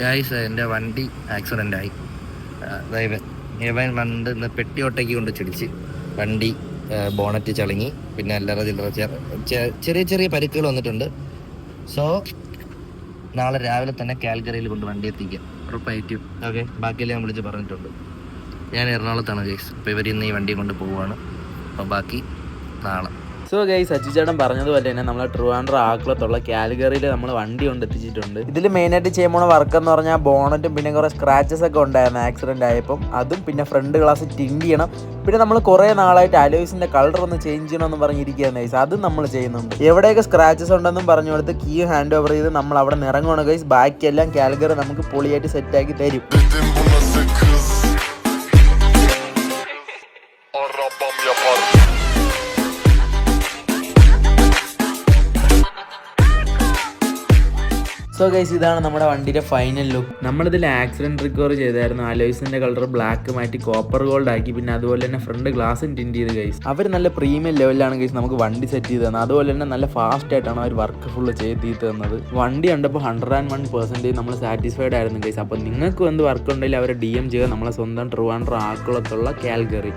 Guys എന്റെ വണ്ടി accident ആയി. അതായത് ഇവൻ വണ്ട് ഇന്ന് പെട്ടിയോട്ടയ്ക്ക് കൊണ്ട് ചിടിച്ച് വണ്ടി ബോണറ്റ് ചളിങ്ങി പിന്നെ അല്ലറ ചില്ലറ ചെറ- ചെറിയ ചെറിയ പരിക്കുകൾ വന്നിട്ടുണ്ട്. സോ നാളെ രാവിലെ തന്നെ കാൽഗറിയിൽ കൊണ്ട് വണ്ടി എത്തിക്കാം. ഉറപ്പായിട്ടും. ഓക്കെ ബാക്കിയെല്ലാം ഞാൻ വിളിച്ച് പറഞ്ഞിട്ടുണ്ട്. ഞാൻ എറണാകുളത്താണ് ഗൈസ് അപ്പോൾ ഇവർ ഇന്ന് ഈ വണ്ടി കൊണ്ട് പോവുകയാണ്. അപ്പോൾ ബാക്കി നാളെ. സോ ഗൈ സച്ചിച്ചേട്ടൻ പറഞ്ഞതുപോലെ തന്നെ നമ്മളെ ട്രിവാൻഡ്രം ആക്കുളത്തുള്ള കാലിഗറിയിൽ നമ്മൾ വണ്ടി കൊണ്ട് എത്തിച്ചിട്ടുണ്ട് ഇതിൽ മെയിനായിട്ട് ചെയ്യാൻ പോണ വർക്ക് എന്ന് പറഞ്ഞാൽ ബോണറ്റും പിന്നെ കുറേ സ്ക്രാച്ചസ് ഒക്കെ ഉണ്ടായിരുന്നു ആക്സിഡന്റ് ആയപ്പം. അതും പിന്നെ ഫ്രണ്ട് ഗ്ലാസ് ടിൻഡ് ചെയ്യണം. പിന്നെ നമ്മൾ കുറേ നാളായിട്ട് അലോയ്സിന്റെ കളർ ഒന്ന് ചേഞ്ച് ചെയ്യണമെന്ന് പറഞ്ഞിരിക്കുകയാണ് ഗൈസ് അതും നമ്മൾ ചെയ്യുന്നുണ്ട്. എവിടെയൊക്കെ സ്ക്രാച്ചസ് ഉണ്ടെന്നും പറഞ്ഞു കൊടുത്ത് കീ ഹാൻഡ് ഓവർ ചെയ്ത് നമ്മൾ അവിടെ നിന്ന് ഗൈസ് ബാക്കിയെല്ലാം കാലിഗറി നമുക്ക് പൊളിയായിട്ട് സെറ്റാക്കി തരും. Arabam yapar സോ ഗൈസ് ഇതാണ് നമ്മുടെ വണ്ടിയുടെ ഫൈനൽ ലുക്ക് നമ്മളിതിൽ ആക്സിഡന്റ് റിക്കവർ ചെയ്തായിരുന്നു. അലോയ്സിന്റെ കളർ ബ്ലാക്ക് മാറ്റി കോപ്പർ ഗോൾഡ് ആക്കി. പിന്നെ അതുപോലെ തന്നെ ഫ്രണ്ട് ഗ്ലാസും ടിന്റ് ചെയ്ത് ഗൈസ് അവർ നല്ല പ്രീമിയം ലെവലിലാണ് ഗൈസ് നമുക്ക് വണ്ടി സെറ്റ് ചെയ്ത് തന്നത്. അതുപോലെ തന്നെ നല്ല ഫാസ്റ്റ് ആയിട്ടാണ് അവർ വർക്ക് ഫുള്ള് ചെയ്ത് തീർത്ത് തന്നത്. വണ്ടി കണ്ടപ്പോൾ ഹൺഡ്രഡ് ആൻഡ് വൺ പെർസെന്റേജ് നമ്മൾ സാറ്റിസ്ഫൈഡ് ആയിരുന്നു ഗൈസ് അപ്പോൾ നിങ്ങൾക്ക് എന്ത് വർക്ക് ഉണ്ടെങ്കിൽ അവരെ ഡി എം ചെയ്യുക. നമ്മളെ സ്വന്തം ട്രിവാൻഡ്രം ആക്കുളത്തുള്ള കാൽഗറി